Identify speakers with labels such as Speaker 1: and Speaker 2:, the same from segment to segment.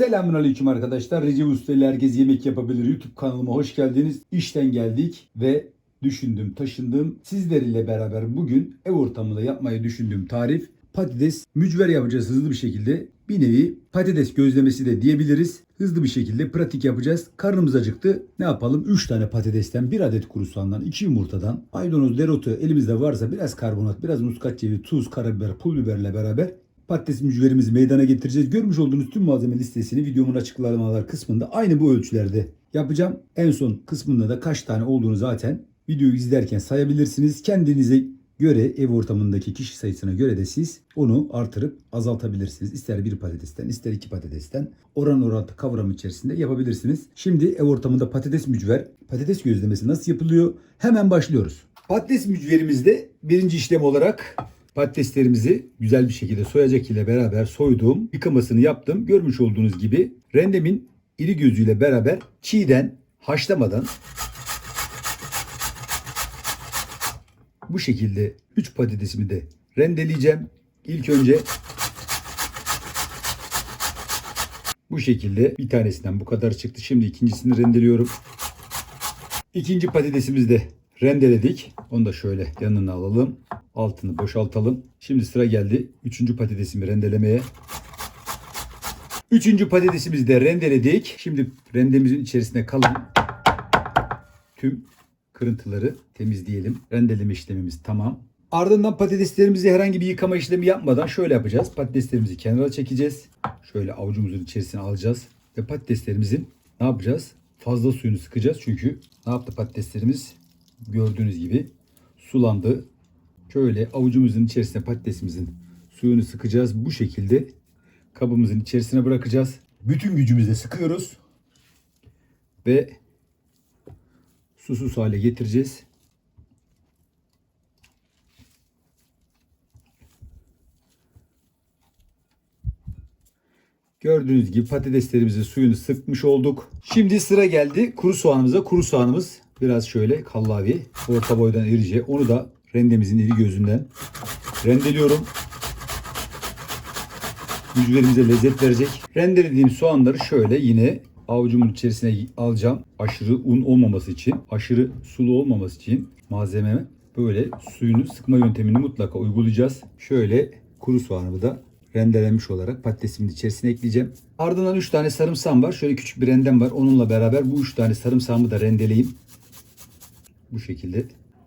Speaker 1: Selamun Aleyküm arkadaşlar. Recep Usta ile Herkes Yemek Yapabilir YouTube kanalıma hoş geldiniz. İşten geldik ve düşündüm, taşındım. Sizler ile beraber bugün ev ortamında yapmayı düşündüğüm tarif patates mücver yapacağız hızlı bir şekilde. Bir nevi patates gözlemesi de diyebiliriz. Hızlı bir şekilde pratik yapacağız. Karnımız acıktı. Ne yapalım? 3 tane patatesten, 1 adet kuru soğandan, 2 yumurtadan, maydanoz, dereotu elimizde varsa biraz karbonat, biraz muskat cevizi, tuz, karabiber, pul biberle beraber patates mücverimizi meydana getireceğiz. Görmüş olduğunuz tüm malzeme listesini videomun açıklamalar kısmında aynı bu ölçülerde yapacağım. En son kısmında da kaç tane olduğunu zaten videoyu izlerken sayabilirsiniz. Kendinize göre ev ortamındaki kişi sayısına göre de siz onu artırıp azaltabilirsiniz. İster bir patatesten ister iki patatesten oran orantı kavram içerisinde yapabilirsiniz. Şimdi ev ortamında patates mücver, patates gözlemesi nasıl yapılıyor? Hemen başlıyoruz. Patates mücverimizde birinci işlem olarak patateslerimizi güzel bir şekilde soyacak ile beraber soydum. Yıkamasını yaptım. Görmüş olduğunuz gibi rendemin iri gözüyle beraber çiğden haşlamadan bu şekilde 3 patatesimi de rendeleyeceğim. İlk önce bu şekilde bir tanesinden bu kadar çıktı. Şimdi ikincisini rendeliyorum. İkinci patatesimizi de rendeledik. Onu da şöyle yanına alalım. Altını boşaltalım. Şimdi sıra geldi. Üçüncü patatesimi rendelemeye. Üçüncü patatesimizi de rendeledik. Şimdi rendemizin içerisine kalan tüm kırıntıları temizleyelim. Rendeleme işlemimiz tamam. Ardından patateslerimizi herhangi bir yıkama işlemi yapmadan şöyle yapacağız. Patateslerimizi kenara çekeceğiz. Şöyle avucumuzun içerisine alacağız. Ve patateslerimizin ne yapacağız? Fazla suyunu sıkacağız. Çünkü ne yaptı patateslerimiz? Gördüğünüz gibi sulandı. Şöyle avucumuzun içerisine patatesimizin suyunu sıkacağız. Bu şekilde kabımızın içerisine bırakacağız. Bütün gücümüzle sıkıyoruz. Ve susuz hale getireceğiz. Gördüğünüz gibi patateslerimizin suyunu sıkmış olduk. Şimdi sıra geldi kuru soğanımıza. Kuru soğanımız biraz şöyle kallavi, orta boydan irice. Onu da rendemizin iri gözünden rendeliyorum. Mücverimize lezzet verecek. Rendelediğim soğanları şöyle yine avucumun içerisine alacağım. Aşırı un olmaması için, aşırı sulu olmaması için malzememe böyle suyunu sıkma yöntemini mutlaka uygulayacağız. Şöyle kuru soğanımı da rendelenmiş olarak patatesimin içerisine ekleyeceğim. Ardından 3 tane sarımsağım var. Şöyle küçük bir rendem var. Onunla beraber bu 3 tane sarımsağımı da rendeleyeyim. Bu şekilde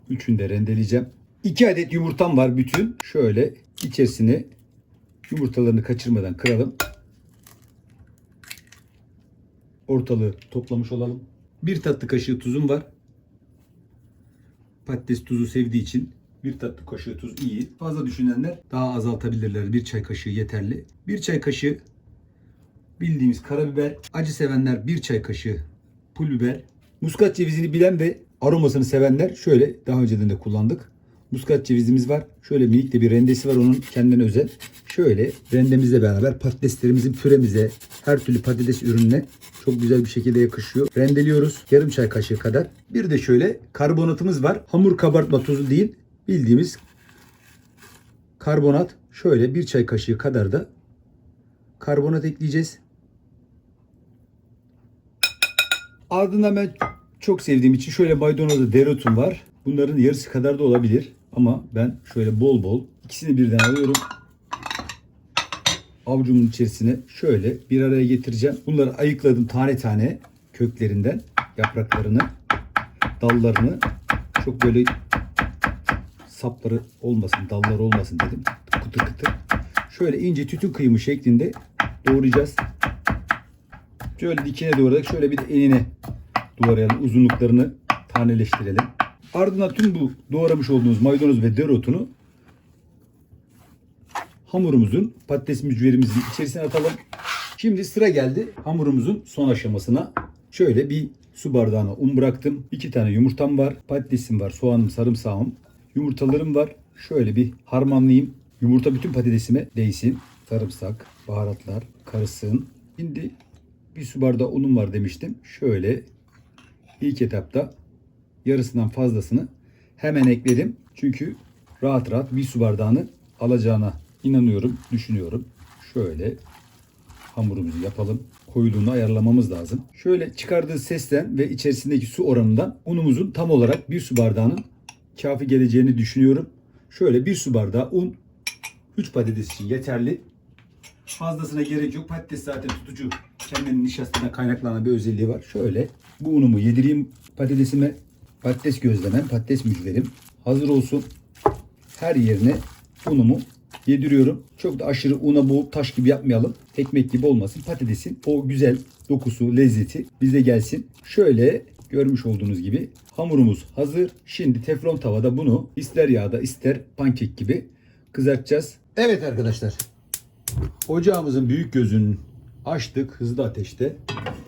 Speaker 1: üçünü de rendeleyeceğim. 2 adet yumurtam var bütün. Şöyle içerisine yumurtalarını kaçırmadan kıralım. Ortalığı toplamış olalım. Bir tatlı kaşığı tuzum var. Patates tuzu sevdiği için bir tatlı kaşığı tuz iyi. Fazla düşünenler daha azaltabilirler. Bir çay kaşığı yeterli. Bir çay kaşığı bildiğimiz karabiber. Acı sevenler bir çay kaşığı pul biber. Muskat cevizini bilen ve aromasını sevenler şöyle daha önceden de kullandık. Muskat cevizimiz var. Şöyle minik de bir rendesi var onun kendine özel. Şöyle rendemizle beraber patateslerimizin püremize, her türlü patates ürününe çok güzel bir şekilde yakışıyor. Rendeliyoruz. Yarım çay kaşığı kadar. Bir de şöyle karbonatımız var. Hamur kabartma tozu değil. Bildiğimiz karbonat. Şöyle bir çay kaşığı kadar da karbonat ekleyeceğiz. Ardından ben çok sevdiğim için şöyle maydanozlu dereotum var. Bunların yarısı kadar da olabilir. Ama ben şöyle bol bol ikisini birden alıyorum. Avucumun içerisine şöyle bir araya getireceğim. Bunları ayıkladım tane tane köklerinden, yapraklarını, dallarını. Çok böyle sapları olmasın, dalları olmasın dedim. Kıtır kıtır. Şöyle ince tütün kıyımı şeklinde doğrayacağız. Şöyle dikine doğradık. Şöyle bir de enine doğrayalım. Uzunluklarını taneleştirelim. Ardından tüm bu doğramış olduğumuz maydanoz ve dereotunu hamurumuzun patates mücverimizin içerisine atalım. Şimdi sıra geldi hamurumuzun son aşamasına. Şöyle bir su bardağına un bıraktım. İki tane yumurtam var. Patatesim var. Soğanım, sarımsağım. Yumurtalarım var. Şöyle bir harmanlayayım. Yumurta bütün patatesime değsin. Sarımsak, baharatlar karışsın. Şimdi bir su bardağı unum var demiştim. Şöyle ilk etapta yarısından fazlasını hemen ekledim. Çünkü rahat rahat bir su bardağını alacağına inanıyorum, düşünüyorum. Şöyle hamurumuzu yapalım. koyuluğunu ayarlamamız lazım. Şöyle çıkardığı sesten ve içerisindeki su oranından unumuzun tam olarak bir su bardağının kafi geleceğini düşünüyorum. Şöyle bir su bardağı un 3 patates için yeterli. Fazlasına gerek yok. Patates zaten tutucu. Kendinin nişastasına kaynaklanan bir özelliği var. Şöyle bu unumu yedireyim patatesime. Patates gözlemem, patates mücverim hazır olsun. Her yerine unumu yediriyorum. Çok da aşırı una bu taş gibi yapmayalım. Ekmek gibi olmasın. Patatesin o güzel dokusu, lezzeti bize gelsin. Şöyle görmüş olduğunuz gibi hamurumuz hazır. Şimdi teflon tavada bunu ister yağda ister pankek gibi kızartacağız. Evet arkadaşlar. Ocağımızın büyük gözünü açtık hızlı ateşte.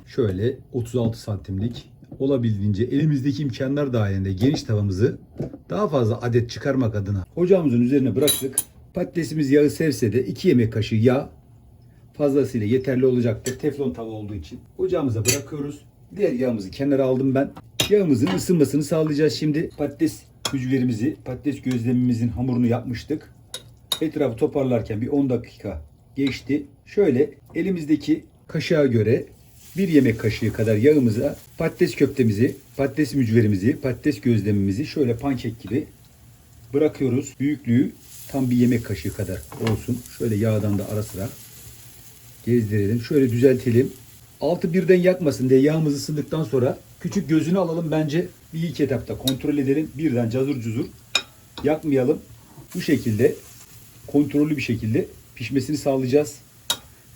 Speaker 1: Şöyle 36 santimlik olabildiğince elimizdeki imkanlar dahilinde geniş tavamızı daha fazla adet çıkarmak adına ocağımızın üzerine bıraktık. Patatesimiz yağı sevse de 2 yemek kaşığı yağ fazlasıyla yeterli olacaktır. Teflon tava olduğu için. Ocağımıza bırakıyoruz. Diğer yağımızı kenara aldım ben. Yağımızın ısınmasını sağlayacağız şimdi. Patates hücrelerimizi, patates gözlemimizin hamurunu yapmıştık. Etrafı toparlarken bir 10 dakika geçti. Şöyle elimizdeki kaşığa göre bir yemek kaşığı kadar yağımıza patates köftemizi, patates mücverimizi, patates gözlemimizi şöyle pankek gibi bırakıyoruz. Büyüklüğü tam bir yemek kaşığı kadar olsun. Şöyle yağdan da ara sıra gezdirelim. Şöyle düzeltelim. Altı birden yakmasın diye yağımız ısındıktan sonra küçük gözünü alalım bence. Bir ilk etapta kontrol edelim. Birden cazur cuzur yakmayalım. Bu şekilde kontrollü bir şekilde pişmesini sağlayacağız.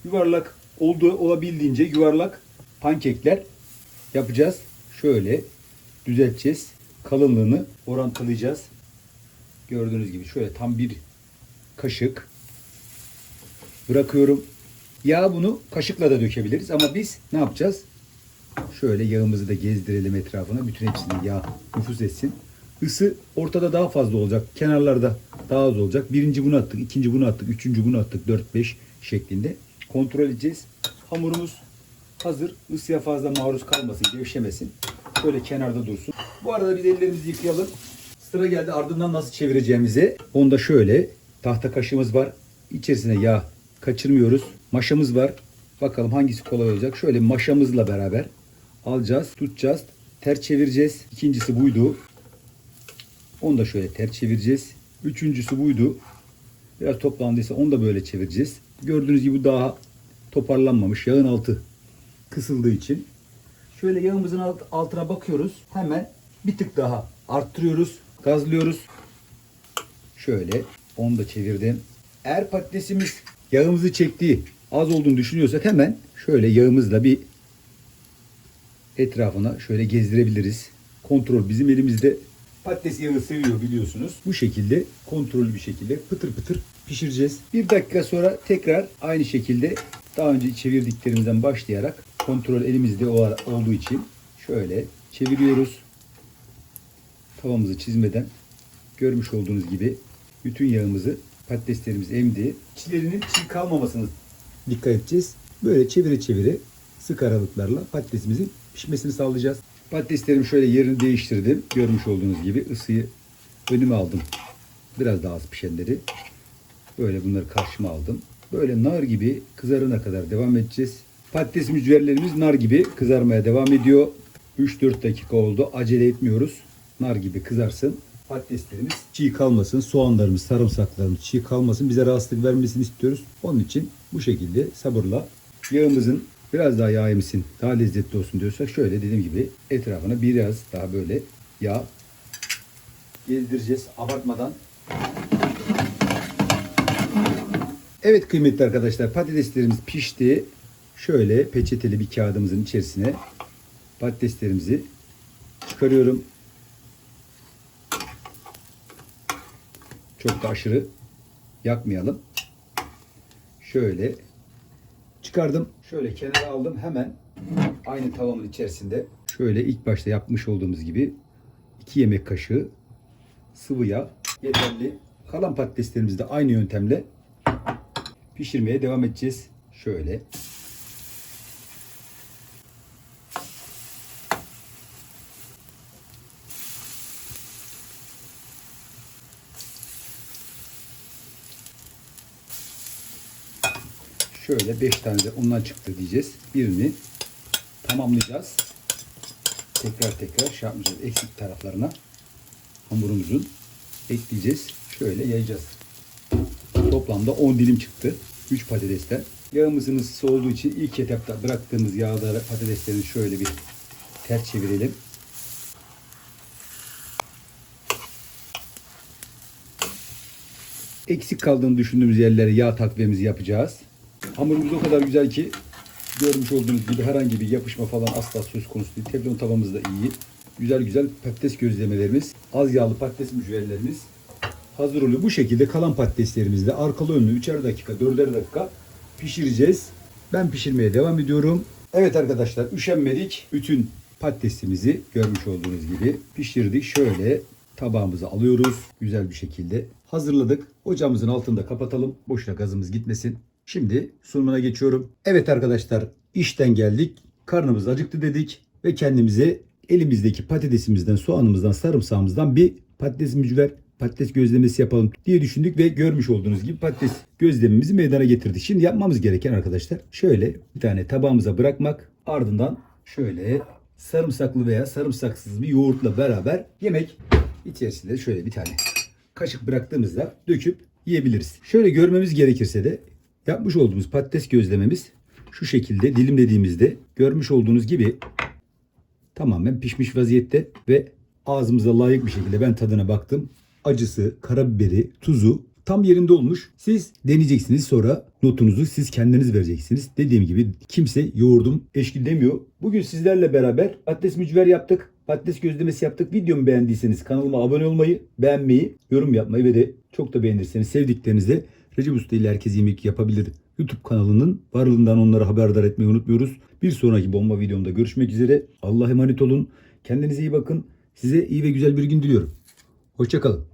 Speaker 1: Yuvarlak olduğu olabildiğince yuvarlak pankekler yapacağız. Şöyle düzelteceğiz. Kalınlığını orantılayacağız. Gördüğünüz gibi şöyle tam bir kaşık bırakıyorum. Yağ bunu kaşıkla da dökebiliriz ama biz ne yapacağız? Şöyle yağımızı da gezdirelim etrafına. Bütün hepsine yağ nüfuz etsin. Isı ortada daha fazla olacak. Kenarlarda daha az olacak. Birinci bunu attık, ikinci bunu attık, üçüncü bunu attık. 4-5 şeklinde. Kontrol edeceğiz. Hamurumuz hazır. Isıya fazla maruz kalmasın, gevşemesin. Şöyle kenarda dursun. Bu arada biz ellerimizi yıkayalım. Sıra geldi ardından nasıl çevireceğimize. Onda şöyle tahta kaşığımız var. İçerisine yağ kaçırmıyoruz. Maşamız var. Bakalım hangisi kolay olacak. Şöyle maşamızla beraber alacağız, tutacağız. Ters çevireceğiz. İkincisi buydu. Onu da şöyle ters çevireceğiz. Üçüncüsü buydu. Biraz toplandıysa onu da böyle çevireceğiz. Gördüğünüz gibi daha toparlanmamış. Yağın altı kısıldığı için. Şöyle yağımızın alt- altına bakıyoruz. Hemen bir tık daha arttırıyoruz. Gazlıyoruz. Şöyle onu da çevirdim. Eğer patatesimiz yağımızı çektiği az olduğunu düşünüyorsak hemen şöyle yağımızla bir etrafına şöyle gezdirebiliriz. Kontrol bizim elimizde. Patates yağı seviyor biliyorsunuz. Bu şekilde kontrollü bir şekilde pıtır pıtır pişireceğiz. Bir dakika sonra tekrar aynı şekilde daha önce çevirdiklerimizden başlayarak kontrol elimizde olduğu için şöyle çeviriyoruz. Tavamızı çizmeden görmüş olduğunuz gibi bütün yağımızı patateslerimiz emdi. İçlerinin çiğ kalmamasını dikkat edeceğiz. Böyle çevire çevire sık aralıklarla patatesimizin pişmesini sağlayacağız. Patateslerimi şöyle yerini değiştirdim. Görmüş olduğunuz gibi ısıyı önüme aldım. Biraz daha az pişenleri. Böyle bunları karşıma aldım. Böyle nar gibi kızarana kadar devam edeceğiz. Patates mücverlerimiz nar gibi kızarmaya devam ediyor. 3-4 dakika oldu. Acele etmiyoruz. Nar gibi kızarsın. Patateslerimiz çiğ kalmasın. Soğanlarımız, sarımsaklarımız çiğ kalmasın. Bize rahatsızlık vermesini istiyoruz. Onun için bu şekilde sabırla yağımızın biraz daha yağ emisin, daha lezzetli olsun diyorsak şöyle dediğim gibi etrafına biraz daha böyle yağ gezdireceğiz abartmadan. Evet kıymetli arkadaşlar patateslerimiz pişti. Şöyle peçeteli bir kağıdımızın içerisine patateslerimizi çıkarıyorum. Çok da aşırı yakmayalım. Şöyle çıkardım. Şöyle kenara aldım. Hemen aynı tavamın içerisinde şöyle ilk başta yapmış olduğumuz gibi 2 yemek kaşığı sıvı yağ yeterli. Kalan patateslerimizi de aynı yöntemle pişirmeye devam edeceğiz. Şöyle. Şöyle 5 tane de ondan çıktı diyeceğiz. Birini tamamlayacağız. Tekrar tekrar şey yapmayacağız. Eksik taraflarına hamurumuzun ekleyeceğiz. Şöyle yayacağız. Toplamda 10 dilim çıktı. 3 patatesten. Yağımızın ısısı olduğu için ilk etapta bıraktığımız yağları patateslerini şöyle bir ters çevirelim. Eksik kaldığını düşündüğümüz yerlere yağ takviyemizi yapacağız. Hamurumuz o kadar güzel ki görmüş olduğunuz gibi herhangi bir yapışma falan asla söz konusu değil. Teflon tavamız da iyi. Güzel güzel patates gözlemelerimiz, az yağlı patates mücverlerimiz hazır oluyor. Bu şekilde kalan patateslerimizi de arkalı önlü 3'er dakika, 4'er dakika pişireceğiz. Ben pişirmeye devam ediyorum. Evet arkadaşlar üşenmedik. Bütün patatesimizi görmüş olduğunuz gibi pişirdik. Şöyle tabağımıza alıyoruz. Güzel bir şekilde hazırladık. Ocağımızın altında kapatalım. Boşuna gazımız gitmesin. Şimdi sunumuna geçiyorum. Evet arkadaşlar işten geldik. Karnımız acıktı dedik ve kendimize elimizdeki patatesimizden, soğanımızdan, sarımsağımızdan bir patates mücver, patates gözlemesi yapalım diye düşündük ve görmüş olduğunuz gibi patates gözlemimizi meydana getirdik. Şimdi yapmamız gereken arkadaşlar şöyle bir tane tabağımıza bırakmak ardından şöyle sarımsaklı veya sarımsaksız bir yoğurtla beraber yemek içerisinde şöyle bir tane kaşık bıraktığımızda döküp yiyebiliriz. Şöyle görmemiz gerekirse de yapmış olduğumuz patates gözlememiz şu şekilde dilimlediğimizde görmüş olduğunuz gibi tamamen pişmiş vaziyette ve ağzımıza layık bir şekilde ben tadına baktım. Acısı, karabiberi, tuzu tam yerinde olmuş. Siz deneyeceksiniz sonra notunuzu siz kendiniz vereceksiniz. Dediğim gibi kimse yoğurdum eşki demiyor. Bugün sizlerle beraber patates mücver yaptık. Patates gözlemesi yaptık. Videomu beğendiyseniz kanalıma abone olmayı, beğenmeyi, yorum yapmayı ve de çok da beğenirseniz sevdiklerinizle Recep Usta ile Herkes Yemek Yapabilir YouTube kanalının varlığından onları haberdar etmeyi unutmuyoruz. Bir sonraki bomba videomda görüşmek üzere. Allah'a emanet olun. Kendinize iyi bakın. Size iyi ve güzel bir gün diliyorum. Hoşçakalın.